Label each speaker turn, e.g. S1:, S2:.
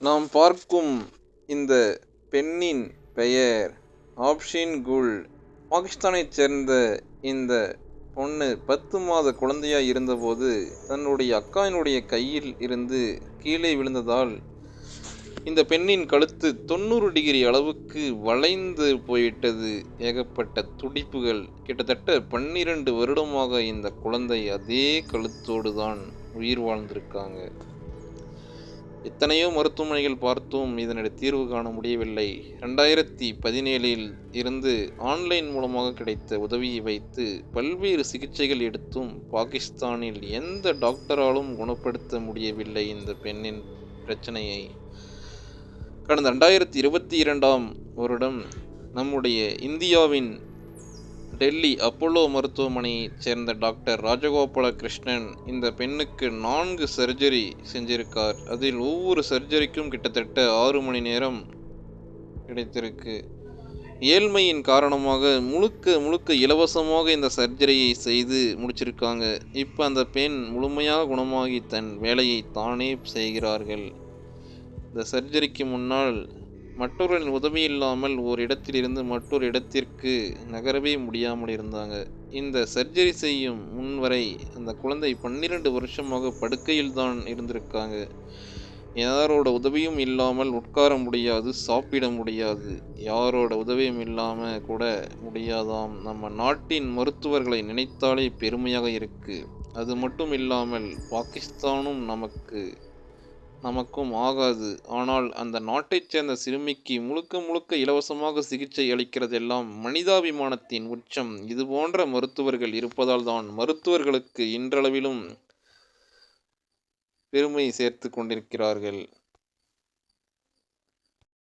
S1: நாம் பார்க்கும் இந்த பெண்ணின் பெயர் ஆப்ஷின் குல். பாகிஸ்தானைச் சேர்ந்த இந்த பொண்ணு பத்து மாத குழந்தையாக இருந்தபோது தன்னுடைய அக்காவினுடைய கையில் இருந்து கீழே விழுந்ததால் இந்த பெண்ணின் கழுத்து தொண்ணூறு டிகிரி அளவுக்கு வளைந்து போய்விட்டது ஏகப்பட்ட துடிப்புகள். கிட்டத்தட்ட பன்னிரண்டு வருடமாக இந்த குழந்தை அதே கழுத்தோடு தான் உயிர் வாழ்ந்திருக்காங்க. எத்தனையோ மருத்துவமனைகள் பார்த்தும் இதனுடைய தீர்வு காண முடியவில்லை. ரெண்டாயிரத்தி பதினேழில் இருந்து ஆன்லைன் மூலமாக கிடைத்த உதவியை வைத்து பல்வேறு சிகிச்சைகள் எடுத்தும் பாகிஸ்தானில் எந்த டாக்டராலும் குணப்படுத்த முடியவில்லை இந்த பெண்ணின் பிரச்சனையை. கடந்த ரெண்டாயிரத்தி இருபத்தி இரண்டாம் வருடம் நம்முடைய இந்தியாவின் டெல்லி அப்போலோ மருத்துவமனையைச் சேர்ந்த டாக்டர் ராஜகோபால கிருஷ்ணன் இந்த பெண்ணுக்கு நான்கு சர்ஜரி செஞ்சிருக்கார். அதில் ஒவ்வொரு சர்ஜரிக்கும் கிட்டத்தட்ட ஆறு மணி நேரம் கிடைத்திருக்கு. ஏழ்மையின் காரணமாக முழுக்க முழுக்க இலவசமாக இந்த சர்ஜரியை செய்து முடிச்சிருக்காங்க. இப்போ அந்த பெண் முழுமையாக குணமாகி தன் வேலையை தானே செய்கிறார்கள். இந்த சர்ஜரிக்கு முன்னால் மற்றவர்களின் உதவி இல்லாமல் ஒரு இடத்திலிருந்து மற்றொரு இடத்திற்கு நகரவே முடியாமல் இருந்தாங்க. இந்த சர்ஜரி செய்யும் முன்வரை அந்த குழந்தை பன்னிரண்டு வருஷமாக படுக்கையில் தான் இருந்திருக்காங்க. யாரோட உதவியும் இல்லாமல் உட்கார முடியாது சாப்பிட முடியாது. யாரோட உதவியும் இல்லாமல் கூட முடியாதாம். நம்ம நாட்டின் மருத்துவர்களை நினைத்தாலே பெருமையாக இருக்கு. அது மட்டும் இல்லாமல் பாகிஸ்தானும் நமக்கு நமக்கும் ஆகாது. ஆனால் அந்த நாட்டைச் சேர்ந்த சிறுமிக்கு முழுக்க முழுக்க இலவசமாக சிகிச்சை அளிக்கிறதெல்லாம் மனிதாபிமானத்தின் உச்சம். இது போன்ற மருத்துவர்கள் இருப்பதால் தான் மருத்துவர்களுக்கு இன்றளவிலும் பெருமை சேர்த்து கொண்டிருக்கிறார்கள்.